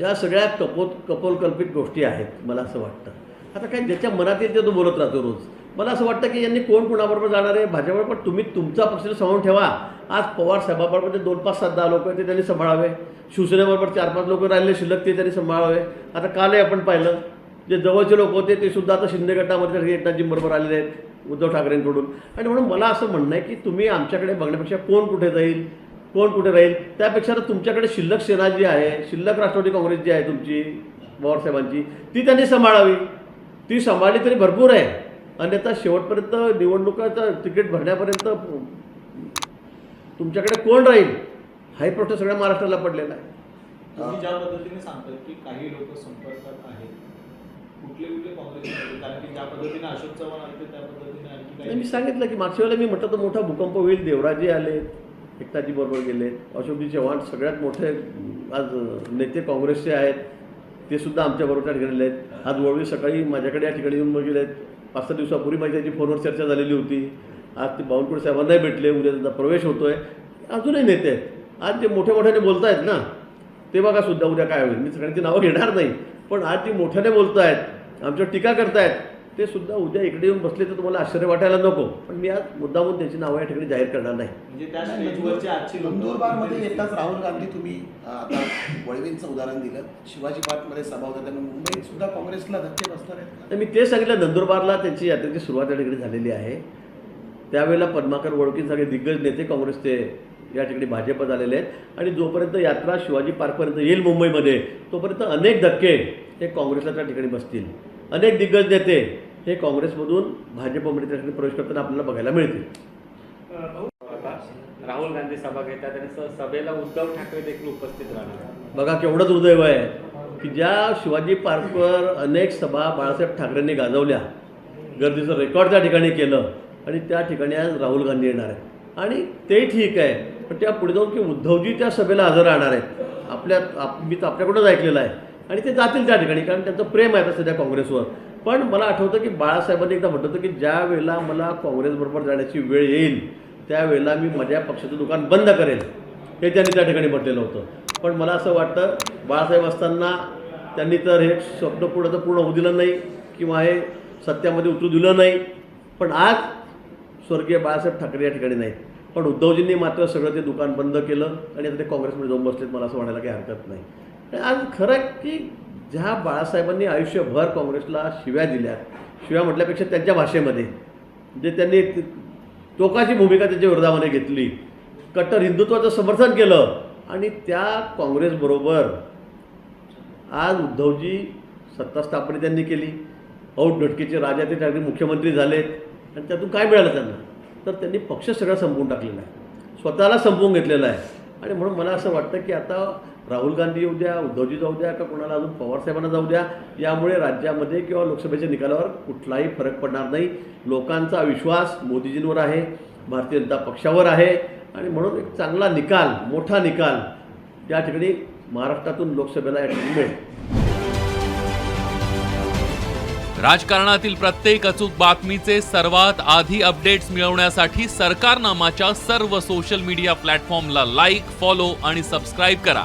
या सगळ्या कपोत कपोलकल्पित गोष्टी आहेत मला असं वाटतं. आता काय ज्याच्या मनात येते तो बोलत राहतो रोज. मला असं वाटतं की यांनी कोण कोणाबरोबर जाणार आहे? भाजपवर पण तुम्ही तुमचा पक्ष सांभाळून ठेवा. आज पवार साहेबाबरोबर जे दोन पाच सात दहा लोक आहेत ते त्यांनी सांभाळावे. शिवसेनेबरोबर चार पाच लोक राहिले शिल्लक ते त्यांनी सांभाळावे. आता कालही आपण पाहिलं जे जवळचे लोक होते ते सुद्धा आता शिंदे गटामध्ये एकनाथजींबरोबर आलेले आहेत उद्धव ठाकरेंकडून. आणि म्हणून मला असं म्हणणं आहे की तुम्ही आमच्याकडे बघण्यापेक्षा कोण कुठे जाईल? कोण कुठे राहील? त्यापेक्षा तर तुमच्याकडे शिल्लक सेना जी आहे शिल्लक राष्ट्रवादी काँग्रेस जी आहे तुमची पवारसाहेबांची ती त्यांनी सांभाळावी. ती सांभाळली तरी भरपूर आहे. अन्यथा शेवटपर्यंत निवडणुकाचं तिकीट भरण्यापर्यंत तुमच्याकडे कोण राहील? हाही प्रश्न सगळ्या महाराष्ट्राला पडलेला आहे. तुम्ही ज्या पद्धतीने सांगताय की काही लोक संपर्कात आहेत कुठले कुठले काँग्रेसमध्ये कारण की ज्या पद्धतीने अशोक चव्हाण आले त्या पद्धतीने आणखी मी सांगितलं की मागच्या वेळेला मी म्हटलं तर मोठा भूकंप होईल देवराजी आले एकताजी बरोबर गेले. अशोकजी चव्हाण सगळ्यात मोठे आज नेते काँग्रेसचे आहेत. ते सुद्धा आमच्याबरोबर त्या ठिकाणी आहेत. आज वळवी सकाळी माझ्याकडे या ठिकाणी येऊन गेले आहेत. पाच सहा दिवसापूर्वी माझी त्याची फोनवर चर्चा झालेली होती. आज ते बावनकुळे साहेबांनाही भेटले. उद्या त्यांचा प्रवेश होतो आहे अजूनही नेते आहेत. आज जे मोठ्या मोठ्याने बोलत आहेत ना ते बघा सुद्धा उद्या काय होईल. मी सगळ्यांची नावं घेणार नाही. पण आज जी मोठ्याने बोलत आहेत आमच्यावर टीका करतायत ते सुद्धा उद्या इकडे येऊन बसले तर तुम्हाला आश्चर्य वाटायला नको. पण मी आज मुद्दामून त्यांची नावं या ठिकाणी जाहीर करणार नाही. म्हणजे त्या स्टेजवरचे आजची नंदुरबारमध्ये येताच राहुल गांधी तुम्ही आता वळवींचं उदाहरण दिलं. शिवाजी पार्कमध्ये सभा होता त्यामुळे मुंबईत सुद्धा काँग्रेसला धक्के बसणार आहेत मी ते सांगितलं नंदुरबारला त्यांची यात्रेची सुरुवात या ठिकाणी झालेली आहे. त्यावेळेला पद्माकर वळकीन सगळे दिग्गज नेते काँग्रेसचे या ठिकाणी भाजपत आलेले आहेत. आणि जोपर्यंत यात्रा शिवाजी पार्कपर्यंत येईल मुंबईमध्ये तोपर्यंत अनेक धक्के हे काँग्रेसला त्या ठिकाणी बसतील. अनेक दिग्गज नेते हे काँग्रेसमधून भाजपमध्ये प्रवेश करताना आपल्याला बघायला मिळतील. राहुल गांधी सभा घेतात आणि सभेला उद्धव ठाकरे देखील उपस्थित राहणार. बघा केवढं दुर्दैव आहे की ज्या शिवाजी पार्कवर अनेक सभा बाळासाहेब ठाकरेंनी गाजवल्या गर्दीचं रेकॉर्ड त्या ठिकाणी केलं आणि त्या ठिकाणी आज राहुल गांधी येणार आहेत. आणि ते ठीक आहे पण त्या पुढे जाऊन की उद्धवजी त्या सभेला हजर राहणार आहेत. आपल्या आप मी तर आपल्याकडूनच ऐकलेलं आहे. आणि ते जातील त्या ठिकाणी कारण त्यांचं प्रेम आहे आता सध्या काँग्रेसवर. पण मला आठवतं की बाळासाहेबांनी एकदा म्हटलं होतं की ज्या वेळेला मला काँग्रेसबरोबर जाण्याची वेळ येईल त्यावेळेला मी माझ्या पक्षाचं दुकान बंद करेल हे त्यांनी त्या ठिकाणी म्हटलेलं होतं. पण मला असं वाटतं बाळासाहेब असताना त्यांनी तर हे स्वप्न पूर्ण तर पूर्ण होऊ दिलं नाही किंवा हे सत्यामध्ये उतरू दिलं नाही. पण आज स्वर्गीय बाळासाहेब ठाकरे या ठिकाणी नाहीत. पण उद्धवजींनी मात्र सगळं ते दुकान बंद केलं आणि आता ते काँग्रेसमध्ये जाऊन बसलेत मला असं म्हणायला काही हरकत नाही. आणि आज खरं आहे की ज्या बाळासाहेबांनी आयुष्यभर काँग्रेसला शिव्या दिल्या शिव्या म्हटल्यापेक्षा त्यांच्या भाषेमध्ये जे त्यांनी टोकाची भूमिका त्यांच्या विरोधामध्ये घेतली कट्टर हिंदुत्वाचं समर्थन केलं आणि त्या काँग्रेसबरोबर आज उद्धवजी सत्ता स्थापना त्यांनी केली. औट ढटकीचे राजा ते त्यावेळी मुख्यमंत्री झालेत आणि त्यातून काय मिळालं त्यांना? तर त्यांनी पक्ष सगळा संपवून टाकलेला आहे. स्वतःला संपवून घेतलेला आहे. आणि म्हणून मला असं वाटतं की आता राहुल गांधी येऊ द्या उद्धवजी जाऊ द्या का कोणाला अजून पवारसाहेबांना जाऊ द्या यामुळे राज्यामध्ये किंवा लोकसभेच्या निकालावर कुठलाही फरक पडणार नाही. लोकांचा विश्वास मोदीजींवर आहे भारतीय जनता पक्षावर आहे. आणि म्हणून एक चांगला निकाल मोठा निकाल या ठिकाणी महाराष्ट्रातून लोकसभेला या ठिकाणी मिळेल. राजकारणातील प्रत्येक अचूक बातमीचे सर्वात आधी अपडेट्स मिळवण्यासाठी सरकारनामाच्या सर्व सोशल मीडिया प्लॅटफॉर्मला लाईक फॉलो आणि सबस्क्राईब करा.